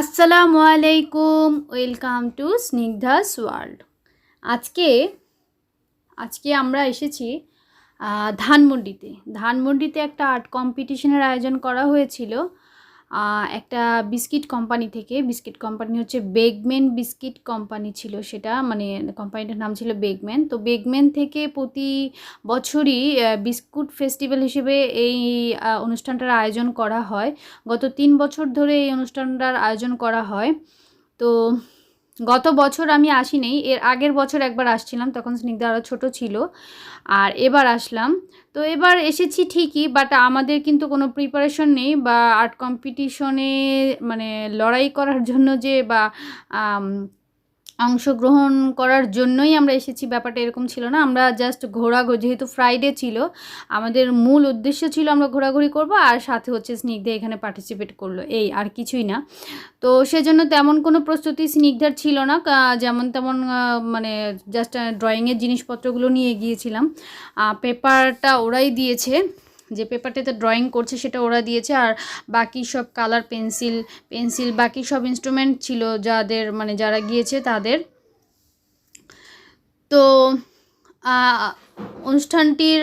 আসসালামু আলাইকুম, welcome to Snigdha's world. আজকে আজকে আমরা এসেছি ধানমন্ডিতে। ধানমন্ডিতে একটা আর্ট কম্পিটিশনের আয়োজন করা হয়েছিল। একটা বিস্কিট কোম্পানি থেকে, বিস্কিট কোম্পানি হচ্ছে বেগম্যান বিস্কিট কোম্পানি ছিল সেটা মানে কোম্পানিটার নাম ছিল বেগম্যান। তো বেগম্যান থেকে প্রতি বছরই বিস্কুট ফেস্টিভ্যাল হিসেবে এই অনুষ্ঠানটার আয়োজন করা হয়। গত তিন বছর ধরে এই অনুষ্ঠানটার আয়োজন করা হয়। তো গত বছর আমি আসি আসিনি, এর আগের বছর একবার আসছিলাম, তখন স্নিগ্ধা আরও ছোটো ছিল, আর এবার আসলাম। তো এবার এসেছি ঠিকই বাট আমাদের কিন্তু কোনো প্রিপারেশন নেই বা আর্ট কম্পিটিশনে মানে লড়াই করার জন্য যে বা অংশগ্রহণ করার জন্যই আমরা এসেছি। ব্যাপারটা এরকম ছিল না। আমরা জাস্ট ঘোরাঘুরি, যেহেতু ফ্রাইডে ছিল, আমাদের মূল উদ্দেশ্য ছিল আমরা ঘোরাঘুরি করব আর সাথে হচ্ছে স্নিগ্ধা এখানে পার্টিসিপেট করল। এই আর কিছুই না। তো সেজন্য তেমন কোনো প্রস্তুতি স্নিগ্ধার ছিল না। যেমন তেমন মানে জাস্ট ড্রয়িংয়ের জিনিসপত্রগুলো নিয়ে গিয়েছিলাম। পেপারটা ওরাই দিয়েছে। যে পেপারটাতে ড্রয়িং করছে সেটা ওরা দিয়েছে আর বাকি সব কালার পেন্সিল পেন্সিল বাকি সব ইনস্ট্রুমেন্ট ছিল যাদের মানে যারা গিয়েছে তাদের। তো অনুষ্ঠানটির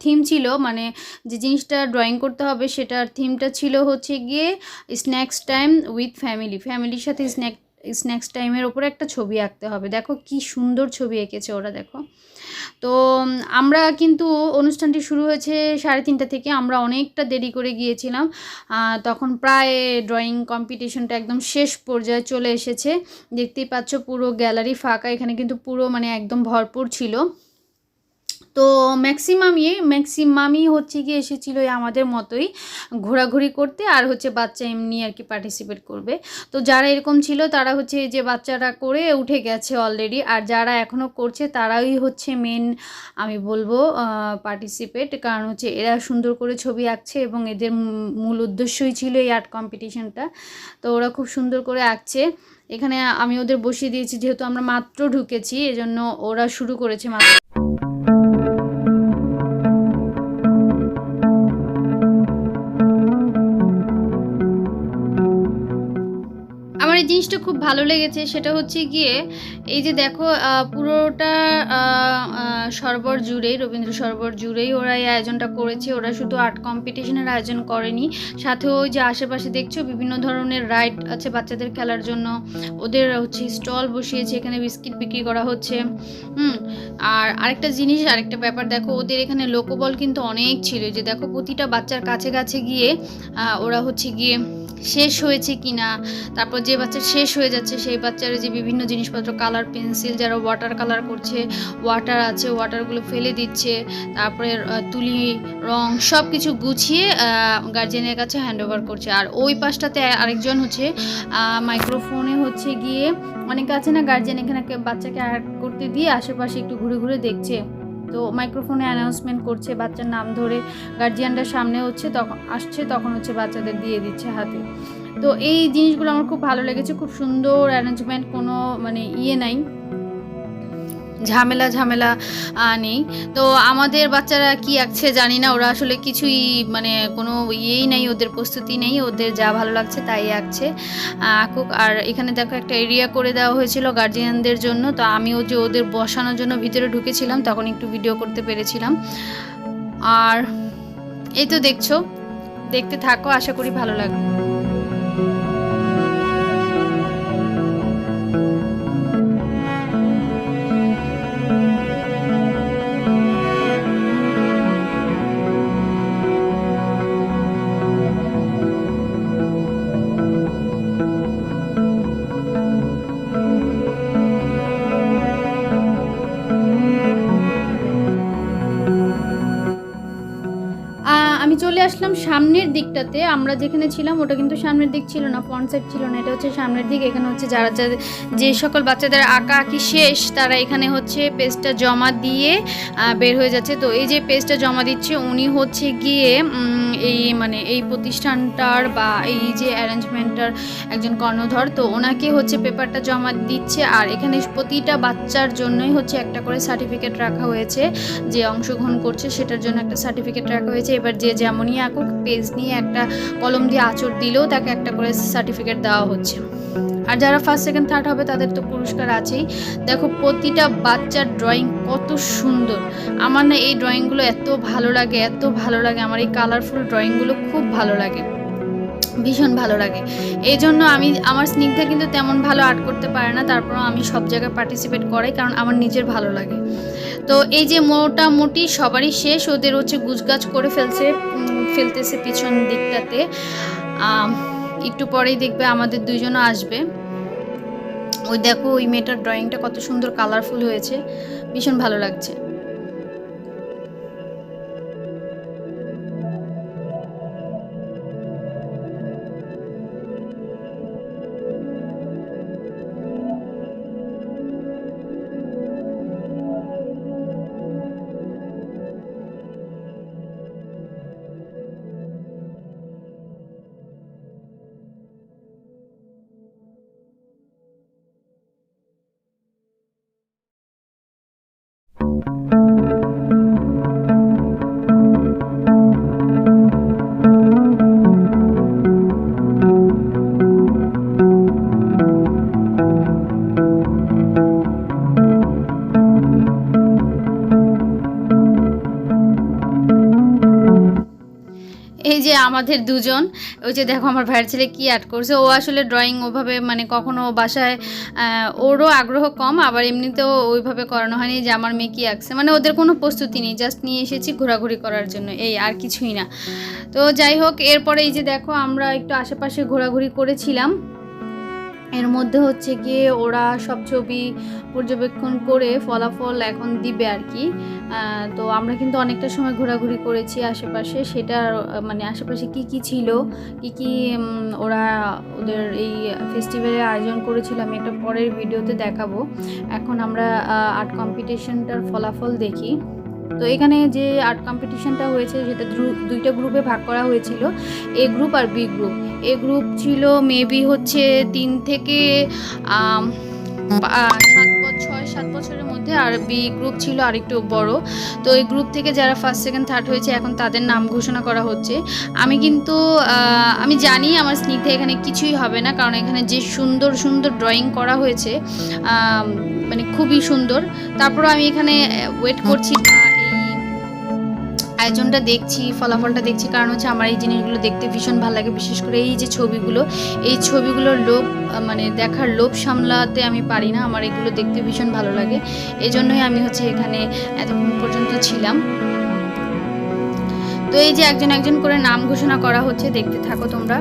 থিম ছিল মানে যে জিনিসটা ড্রয়িং করতে হবে সেটার থিমটা ছিল হচ্ছে গিয়ে স্ন্যাক্স টাইম উইথ ফ্যামিলি ফ্যামিলির সাথে স্ন্যাক স্ন্যাক্স টাইমের ওপরে একটা ছবি আঁকতে হবে। দেখো কি সুন্দর ছবি এঁকেছে ওরা, দেখো। তো আমরা কিন্তু অনুষ্ঠানটি শুরু হয়েছে সাড়ে তিনটা থেকে, আমরা অনেকটা দেরি করে গিয়েছিলাম। তখন প্রায় ড্রয়িং কম্পিটিশনটা একদম শেষ পর্যায়ে চলে এসেছে। দেখতেই পাচ্ছ পুরো গ্যালারি ফাঁকা, এখানে কিন্তু পুরো মানে একদম ভরপুর ছিল। তো ম্যাক্সিমামই ম্যাক্সিমামই হচ্ছে গিয়ে এসেছিল আমাদের মতোই ঘোরাঘুরি করতে আর হচ্ছে বাচ্চা এমনি আর কি পার্টিসিপেট করবে। তো যারা এরকম ছিল তারা হচ্ছে যে বাচ্চারা করে উঠে গেছে অলরেডি আর যারা এখনও করছে তারাই হচ্ছে মেন আমি বলব পার্টিসিপেট কারণ হচ্ছে এরা সুন্দর করে ছবি আঁকছে এবং এদের মূল উদ্দেশ্যই ছিল এই আর্ট কম্পিটিশনটা তো ওরা খুব সুন্দর করে আঁকছে। এখানে আমি ওদের বসিয়ে দিয়েছি যেহেতু আমরা মাত্র ঢুকেছি, এজন্য ওরা শুরু করেছে মাত্র। জিনিসটা খুব ভালো লেগেছে, সেটা হচ্ছে গিয়ে এই যে দেখো পুরোটা সরবর জুড়েই রবীন্দ্র সরবর জুড়েই ওরা এই আয়োজনটা করেছে। ওরা শুধু আর্ট কম্পিটিশনের আয়োজন করেনি, সাথে ওই যে আশেপাশে দেখছ বিভিন্ন ধরনের রাইড আছে বাচ্চাদের খেলার জন্য। ওদের হচ্ছে স্টল বসিয়েছে, এখানে বিস্কিট বিক্রি করা হচ্ছে। হুম, আর আরেকটা জিনিস, আরেকটা ব্যাপার দেখো, ওদের এখানে লোকবল কিন্তু অনেক ছিল। যে দেখো, প্রতিটা বাচ্চার কাছে কাছে গিয়ে ওরা হচ্ছে গিয়ে শেষ হয়েছে কিনা, তারপর যে বাচ্চা শেষ হয়ে যাচ্ছে, সেই বাচ্চারা যে বিভিন্ন জিনিসপত্র কালার পেন্সিল যারা ওয়াটার কালার করছে ওয়াটার আছে ওয়াটারগুলো ফেলে দিচ্ছে, তারপরে তুলি, রং সব কিছু গুছিয়ে গার্জেনের কাছে হ্যান্ড ওভার করছে। আর ওই পাশটাতে আরেকজন হচ্ছে মাইক্রোফোনে হচ্ছে গিয়ে অনেকে আছে না গার্জেন এখানে কে- বাচ্চাকে আর্ট করতে দিয়ে আশেপাশে একটু ঘুরে ঘুরে দেখছে। তো মাইক্রোফোনে অ্যানাউন্সমেন্ট করছে, বাচ্চার নাম ধরে গার্জিয়ানরা সামনে হচ্ছে তখন আসছে, তখন হচ্ছে বাচ্চাদের দিয়ে দিচ্ছে হাতে। তো এই জিনিসগুলো আমার খুব ভালো লেগেছে, খুব সুন্দর অ্যারেঞ্জমেন্ট কোনো মানে ইয়ে নাই। ঝামেলা ঝামেলা নেই। তো আমাদের বাচ্চারা কি আঁকছে জানি না, ওরা আসলে কিছুই মানে কোনো ইয়েই নেই, ওদের প্রস্তুতি নেই, ওদের যা ভালো লাগছে তাই আঁকছে আঁকুক, আর এখানে দেখো একটা এরিয়া করে দেওয়া হয়েছিল গার্জিয়ানদের জন্য, তো আমিও যে ওদের বসানোর জন্য ভিতরে ঢুকেছিলাম, তখন একটু ভিডিও করতে পেরেছিলাম। আর এই তো দেখছ, দেখতে থাকো, আশা করি ভালো লাগবে। সামনের দিকটাতে আমরা যেখানে ছিলাম, ওটা কিন্তু সামনের দিক ছিল না ফ্রন্ট সাইড ছিল না, এটা হচ্ছে সামনের দিক, এখানে হচ্ছে যারা যাদের যে সকল বাচ্চাদের আঁকা আঁকি শেষ, তারা এখানে হচ্ছে পেজটা জমা দিয়ে বের হয়ে যাচ্ছে। তো এই যে পেজটা জমা দিচ্ছে, উনি হচ্ছে গিয়ে এই মানে এই প্রতিষ্ঠানটার বা এই যে অ্যারেঞ্জমেন্টটার একজন কর্ণধর, তো ওনাকে হচ্ছে পেপারটা জমা দিচ্ছে, আর এখানে প্রতিটা বাচ্চার জন্যই হচ্ছে একটা করে সার্টিফিকেট রাখা হয়েছে, যে অংশগ্রহণ করছে, সেটার জন্য একটা সার্টিফিকেট রাখা হয়েছে। এবার যে যেমনই আঁকুক পেজ নিয়ে একটা কলম দিয়ে আঁচড় দিলেও তাকে একটা করে সার্টিফিকেট দেওয়া হচ্ছে। আর যারা ফার্স্ট সেকেন্ড থার্ড হবে, তাদের তো পুরস্কার আছেই। দেখো, প্রতিটা বাচ্চার ড্রয়িং কত সুন্দর। আমার না এই ড্রয়িংগুলো এত ভালো লাগে, এত ভালো লাগে। আমার এই কালারফুল ড্রয়িংগুলো খুব ভালো লাগে। ভীষণ ভালো লাগে। এই জন্য আমি, আমার স্নিগ্ধা কিন্তু তেমন ভালো আর্ট করতে পারে না। তারপরও আমি সব জায়গায় পার্টিসিপেট করাই, কারণ আমার নিজের ভালো লাগে। তো এই যে মোটামুটি সবারই শেষ, ওদের হচ্ছে গুজগাছ করে ফেলছে। ফেলতেছে পিছন দিকটাতে। একটু পরেই দেখবে আমাদের দুইজনও আসবে। ওই দেখো, ওই মেয়েটার ড্রয়িংটা কত সুন্দর কালারফুল হয়েছে। ভীষণ ভালো লাগছে। আমাদের দুজন। ওই যে দেখো আমার ভাইয়ের ছেলে কী আর্ট করছে, ও আসলে ড্রয়িং ওভাবে মানে কখনো বাসায় ওরও আগ্রহ কম, আবার এমনিতেও ওইভাবে করানো হয়নি যে আমার মেয়ে কি আঁকছে। মানে ওদের কোনো প্রস্তুতি নেই জাস্ট নিয়ে এসেছি ঘোরাঘুরি করার জন্য, এই আর কিছুই না। তো যাই হোক, এরপরে এই যে দেখো আমরা একটু আশেপাশে ঘোরাঘুরি করেছিলাম। এর মধ্যে হচ্ছে গিয়ে ওরা সব ছবি পর্যবেক্ষণ করে ফলাফল এখন দিবে আর কি। তো আমরা কিন্তু অনেকটা সময় ঘোরাঘুরি করেছি আশেপাশে। সেটা মানে আশেপাশে কি কি ছিল, কি কি ওরা ওদের এই ফেস্টিভ্যালের আয়োজন করেছিল আমি একটা পরের ভিডিওতে দেখাবো। এখন আমরা আর্ট কম্পিটিশনটার ফলাফল দেখি। তো এখানে যে আর্ট কম্পিটিশনটা হয়েছে, সেটা দুইটা গ্রুপে ভাগ করা হয়েছিল। এ গ্রুপ আর বি গ্রুপ এ গ্রুপ ছিল মেবি হচ্ছে তিন থেকে সাত বছর ছয়, সাত বছরের মধ্যে, আর বি গ্রুপ ছিল আরেকটু বড়। তো এই গ্রুপ থেকে যারা ফার্স্ট সেকেন্ড থার্ড হয়েছে, এখন তাদের নাম ঘোষণা করা হচ্ছে। আমি কিন্তু আমি জানি আমার স্নিগ্ধা এখানে কিছুই হবে না, কারণ এখানে যে সুন্দর সুন্দর ড্রয়িং করা হয়েছে মানে খুবই সুন্দর। তারপর আমি এখানে ওয়েট করছি আয়োজনটা দেখছি, ফলাফলটা দেখছি। কারণ হচ্ছে আমার এই জিনিসগুলো দেখতে ভীষণ ভালো লাগে। বিশেষ করে এই যে ছবিগুলো, এই ছবিগুলোর লোভ মানে দেখার লোভ সামলাতে আমি পারি না। আমার এগুলো দেখতে ভীষণ ভালো লাগে। এই জন্যই আমি হচ্ছে এখানে এতক্ষণ পর্যন্ত ছিলাম। তো এই যে একজন একজন করে নাম ঘোষণা করা হচ্ছে, দেখতে থাকো তোমরা।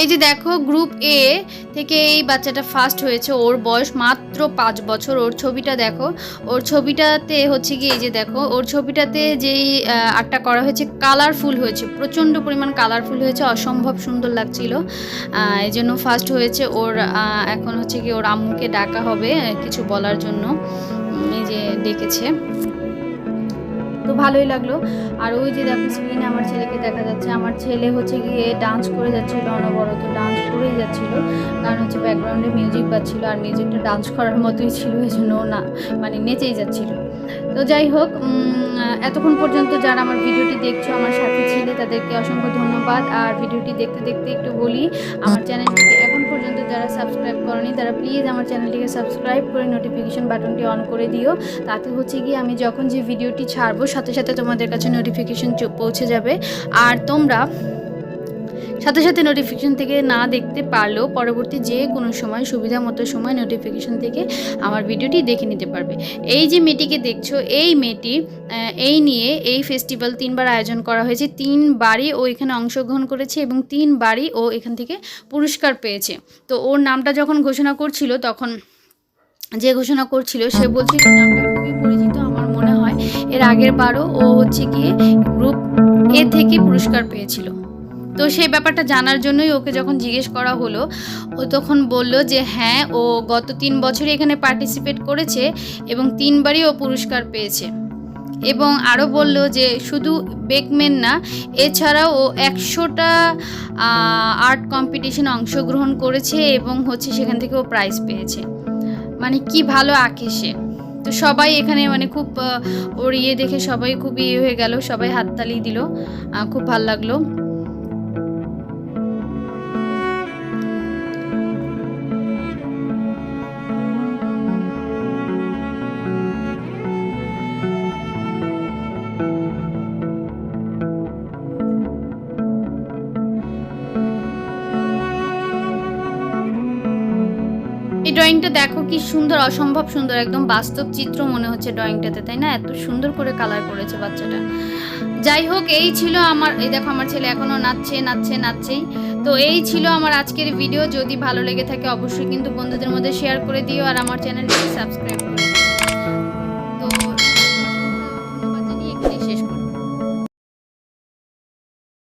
এই যে দেখো গ্রুপ এ থেকে এই বাচ্চাটা ফার্স্ট হয়েছে ওর বয়স মাত্র পাঁচ বছর। ওর ছবিটা দেখো ওর ছবিটাতে হচ্ছে কি এই যে দেখো ওর ছবিটাতে যেই আহ, আর্টটা করা হয়েছে কালারফুল হয়েছে প্রচণ্ড পরিমাণ কালারফুল হয়েছে অসম্ভব সুন্দর লাগছিল। এই জন্য ফার্স্ট হয়েছে ওর এখন হচ্ছে কি ওর আম্মুকে ডাকা হবে কিছু বলার জন্য। এই যে ডেকেছে। তো ভালোই লাগল। আর ওই যে দেখো স্ক্রিনে আমার ছেলেকে দেখা যাচ্ছে। আমার ছেলে হচ্ছে গিয়ে ডান্স করে যাচ্ছিল, অনবরত ডান্স করেই যাচ্ছিল। কারণ হচ্ছে ব্যাকগ্রাউন্ডে মিউজিক বাজছিল আর মিউজিকটা ডান্স করার মতোই ছিল, এই জন্য না মানে নেচেই যাচ্ছিল। তো যাই হোক এতক্ষণ পর্যন্ত যারা আমার ভিডিওটি দেখছ, আমার সাথে ছিলে, তাদেরকে অসংখ্য ধন্যবাদ। আর ভিডিওটি দেখতে দেখতে একটু বলি, আমার চ্যানেলটিকে পর্যন্ত যারা সাবস্ক্রাইব করেনি, তারা প্লিজ আমার চ্যানেলটিকে সাবস্ক্রাইব করে নোটিফিকেশন বাটনটি অন করে দিও। তাতে হচ্ছে গিয়ে আমি যখন যে ভিডিওটি ছাড়বো, সাথে সাথে তোমাদের কাছে নোটিফিকেশন পৌঁছে যাবে। আর তোমরা সাথে সাথে নোটিফিকেশন থেকে না দেখতে পারলেও পরবর্তী যে কোনো সময় সুবিধা মতো সময় নোটিফিকেশন থেকে আমার ভিডিওটি দেখে নিতে পারবে। এই যে মেয়েটিকে দেখছ, এই মেয়েটি এই নিয়ে এই ফেস্টিভ্যাল তিনবার আয়োজন করা হয়েছে। তিনবারই ও এখানে অংশগ্রহণ করেছে এবং তিনবারই ও এখান থেকে পুরস্কার পেয়েছে। তো ওর নামটা যখন ঘোষণা করছিল, তখন যে ঘোষণা করছিল, সে বলছিল নামটা খুবই পরিচিত, আমার মনে হয়। এর আগের বারও ও হচ্ছে গিয়ে গ্রুপ এ থেকে পুরস্কার পেয়েছিল। তো সেই ব্যাপারটা জানার জন্যই ওকে যখন জিজ্ঞেস করা হলো, ও তখন বলল যে হ্যাঁ ও গত তিন বছরে এখানে পার্টিসিপেট করেছে এবং তিনবারই ও পুরস্কার পেয়েছে। এবং আরও বলল যে, শুধু বেকমেন না, এছাড়াও ও একশোটা আর্ট কম্পিটিশনে অংশগ্রহণ করেছে এবং হচ্ছে সেখান থেকে ও প্রাইজ পেয়েছে। মানে কি ভালো আঁকে সে তো সবাই এখানে মানে খুব ওর ইয়ে দেখে সবাই খুব ইয়ে হয়ে গেল, সবাই হাততালি দিল খুব ভালো লাগল। ড্রয়িংটা দেখো কি সুন্দর, অসম্ভব সুন্দর, একদম বাস্তব চিত্র মনে হচ্ছে ড্রয়িংটাতে তাই না? এত সুন্দর করে কালার করেছে বাচ্চাটা। যাই হোক, এই ছিল আমার, এই দেখো আমার ছেলে এখনও নাচছে নাচছে, নাচছেই। তো এই ছিল আমার আজকের ভিডিও যদি ভালো লেগে থাকে, অবশ্যই কিন্তু বন্ধুদের মধ্যে শেয়ার করে দিও আর আমার চ্যানেলটি সাবস্ক্রাইব